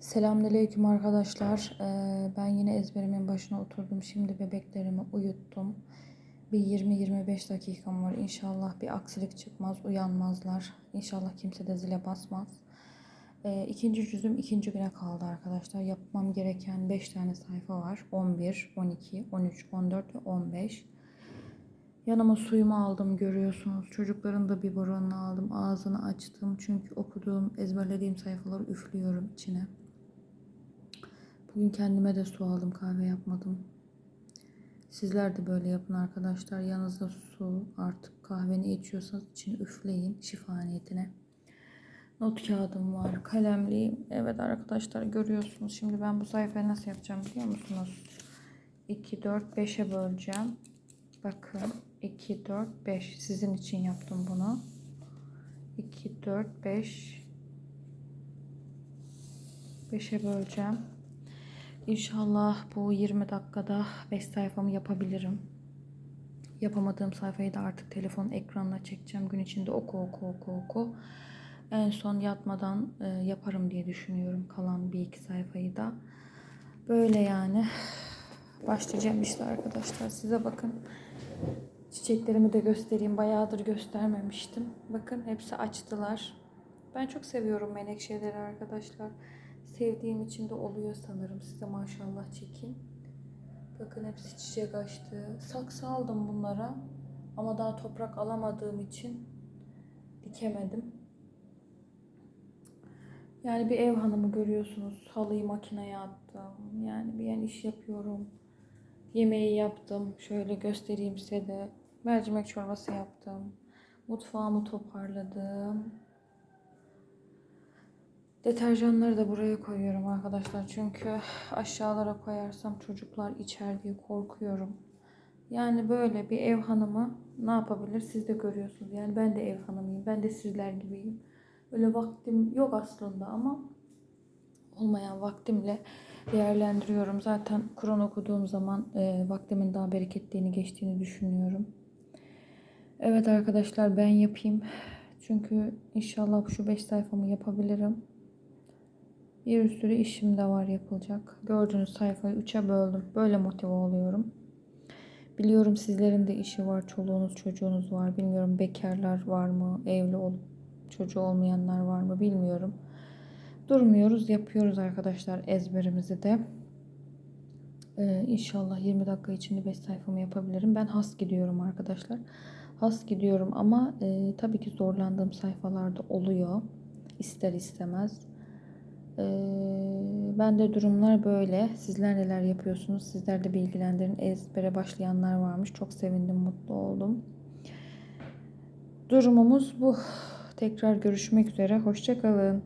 Selamünaleyküm arkadaşlar. Ee, ben yine ezberimin başına oturdum. Şimdi bebeklerimi uyuttum. Bir 20-25 dakikam var. İnşallah bir aksilik çıkmaz, uyanmazlar. İnşallah kimse de zile basmaz. Ee, ikinci cüzüm ikinci güne kaldı arkadaşlar. Yapmam gereken 5 tane sayfa var. 11, 12, 13, 14 ve 15. Yanıma suyumu aldım görüyorsunuz. Çocukların da biberonunu aldım. Ağzını açtım. Çünkü okuduğum, ezberlediğim sayfaları üflüyorum içine. Bugün kendime de su aldım. Kahve yapmadım. Sizler de böyle yapın arkadaşlar. Yanınızda su artık kahveni içiyorsanız içine üfleyin şifa niyetine. Not kağıdım var. Kalemliyim. Evet arkadaşlar görüyorsunuz. Şimdi ben bu sayfayı nasıl yapacağım biliyor musunuz? 2, 4, 5'e böleceğim. Bakın 2, 4, 5. Sizin için yaptım bunu. 2, 4, 5. 5'e böleceğim. İnşallah bu 20 dakikada 5 sayfamı yapabilirim. Yapamadığım sayfayı da artık telefon ekranına çekeceğim. Gün içinde oku oku oku oku. En son yatmadan e, yaparım diye düşünüyorum kalan bir iki sayfayı da. Böyle yani. Başlayacağım işte arkadaşlar. Size bakın. Çiçeklerimi de göstereyim. Bayağıdır göstermemiştim. Bakın hepsi açtılar. Ben çok seviyorum menekşeleri arkadaşlar. Sevdiğim için de oluyor sanırım. Size maşallah çekeyim. Bakın hepsi çiçek açtı. Saksı aldım bunlara. Ama daha toprak alamadığım için dikemedim. Yani bir ev hanımı görüyorsunuz. Halıyı makineye attım. Yani bir yan iş yapıyorum. Yemeği yaptım. Şöyle göstereyim size de. Mercimek çorbası yaptım. Mutfağımı toparladım. Deterjanları da buraya koyuyorum arkadaşlar. Çünkü aşağılara koyarsam çocuklar içer diye korkuyorum. Yani böyle bir ev hanımı ne yapabilir siz de görüyorsunuz. Yani ben de ev hanımıyım. Ben de sizler gibiyim. Öyle vaktim yok aslında ama olmayan vaktimle değerlendiriyorum. Zaten Kur'an okuduğum zaman e, vaktimin daha bereketliğini geçtiğini düşünüyorum. Evet arkadaşlar ben yapayım. Çünkü inşallah şu 5 sayfamı yapabilirim. Bir sürü işim de var yapılacak. Gördüğünüz sayfayı 3'e böldüm. Böyle motive oluyorum. Biliyorum sizlerin de işi var. Çoluğunuz çocuğunuz var. Bilmiyorum bekarlar var mı? Evli olup çocuğu olmayanlar var mı? Bilmiyorum. Durmuyoruz. Yapıyoruz arkadaşlar ezberimizi de. Ee, inşallah 20 dakika içinde 5 sayfamı yapabilirim. Ben has gidiyorum arkadaşlar. Has gidiyorum ama e, tabii ki zorlandığım sayfalarda oluyor. İster istemez. Ben de durumlar böyle. Sizler neler yapıyorsunuz? Sizler de bilgilendirin. Ezbere başlayanlar varmış. Çok sevindim, mutlu oldum. Durumumuz bu. Tekrar görüşmek üzere. Hoşçakalın.